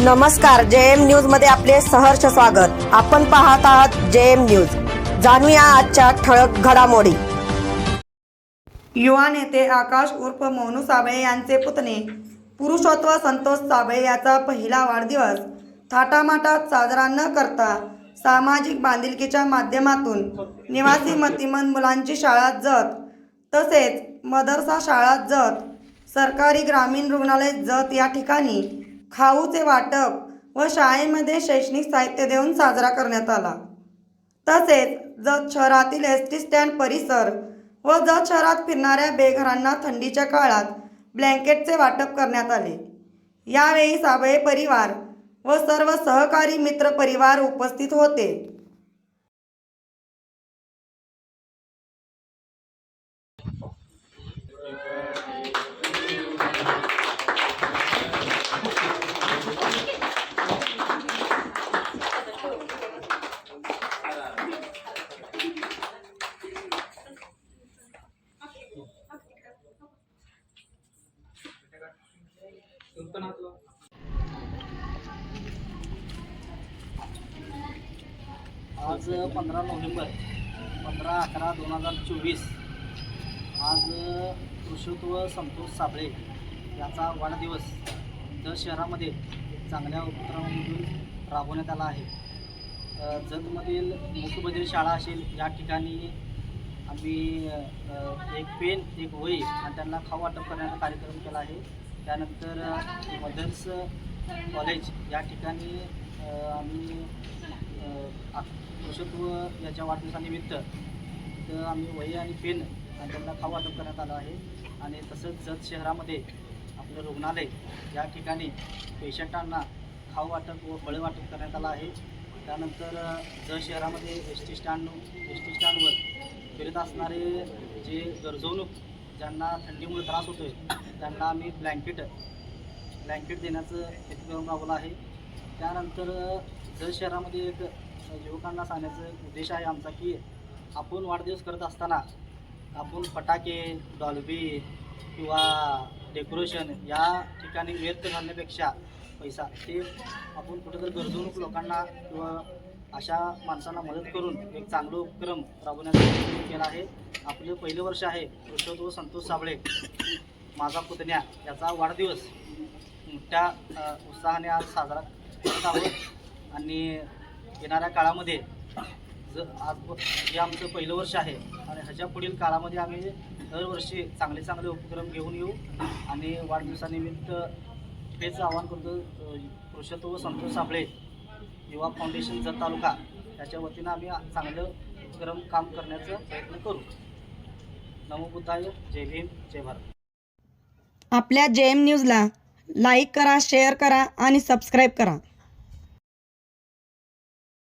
नमस्कार जे एम न्यूजमध्ये आपले सहर्ष स्वागत. आपण पाहत आहात जे एम न्यूज. जाणूया आजच्या ठळक घडामोडी. युवा नेते आकाश उर्फ मोनू साबळे यांचे पुतणे पुरुषोत्व संतोष साबळे याचा पहिला वाढदिवस थाटामाटात साजरा न करता सामाजिक बांधिलकीच्या माध्यमातून निवासी मतिमंद मुलांची शाळा जत तसेच मदरसा शाळा जत सरकारी ग्रामीण रुग्णालय जत या ठिकाणी खाऊचे वाटप व शाळेमध्ये शैक्षणिक साहित्य देऊन साजरा करण्यात आला. तसेच जत शहरातील एस टी स्टँड परिसर व जत शहरात फिरणाऱ्या बेघरांना थंडीच्या काळात ब्लँकेटचे वाटप करण्यात आले. यावेळी साबळे परिवार व सर्व सहकारी मित्र परिवार उपस्थित होते. आज पंधरा नोव्हेंबर पंधरा अकरा दोन हजार चोवीस. आज कृषित्व संतोष साबळे याचा वाढदिवस दर शहरामध्ये चांगल्या उपक्रमामधून राबवण्यात आला आहे. जतमधील मूकबधीर शाळा असेल या ठिकाणी आम्ही एक पेन एक वही आणि त्यांना खाऊ वाटप करण्याचा कार्यक्रम केला आहे. त्यानंतर मदर्स कॉलेज या ठिकाणी आम्ही अ, पुरुषत्व याच्या वाढदिवसानिमित्त तर आम्ही वही आणि पेन आणि त्यांना खाऊ वाटप करण्यात आलं आहे. आणि तसंच जत शहरामध्ये आपलं रुग्णालय या ठिकाणी पेशंटांना खाऊ वाटप व फळे वाटप करण्यात आलं आहे. त्यानंतर ज जत शहरामध्ये S T stand S T स्टँडवर फिरत असणारे जे गरजवणूक ज्यांना थंडीमुळे त्रास होतो आहे त्यांना आम्ही ब्लँकेट ब्लँकेट देण्याचं उपक्रम राबवला आहे. त्यानंतर जर शहरामध्ये एक युवकांना सांगण्याचा उद्देश आहे आमचा की आपण वाढदिवस करत असताना आपण फटाके डॉल्बी किंवा डेकोरेशन या ठिकाणी व्यर्थ घालण्यापेक्षा पैसा ते आपण कुठेतरी गरजवणूक लोकांना किंवा अशा माणसांना मदत करून एक चांगला उपक्रम राबवण्याचा प्रयत्न केला आहे. आपलं पहिले वर्ष आहे. पुरुषोत्व संतोष साबळे माझा पुतण्या याचा वाढदिवस मोठ्या उत्साहाने आज साजरा करत आहोत. आणि येणाऱ्या काळामध्ये ज आज हे आमचं पहिलं वर्ष आहे आणि ह्याच्या पुढील काळामध्ये आम्ही दरवर्षी चांगले चांगले उपक्रम घेऊन येऊ. आणि वाढदिवसानिमित्त हेच आवाहन करतो अ, पुरुषत्व संतोष साबळे युवा फाउंडेशन जत तालुका याच्या वतीनं आम्ही चांगलं उपक्रम काम करण्याचा प्रयत्न करू. नमोबुद्धाय जय भीम जय भारत. आपल्या जे एम न्यूजला लाईक करा शेअर करा आणि सबस्क्राईब करा.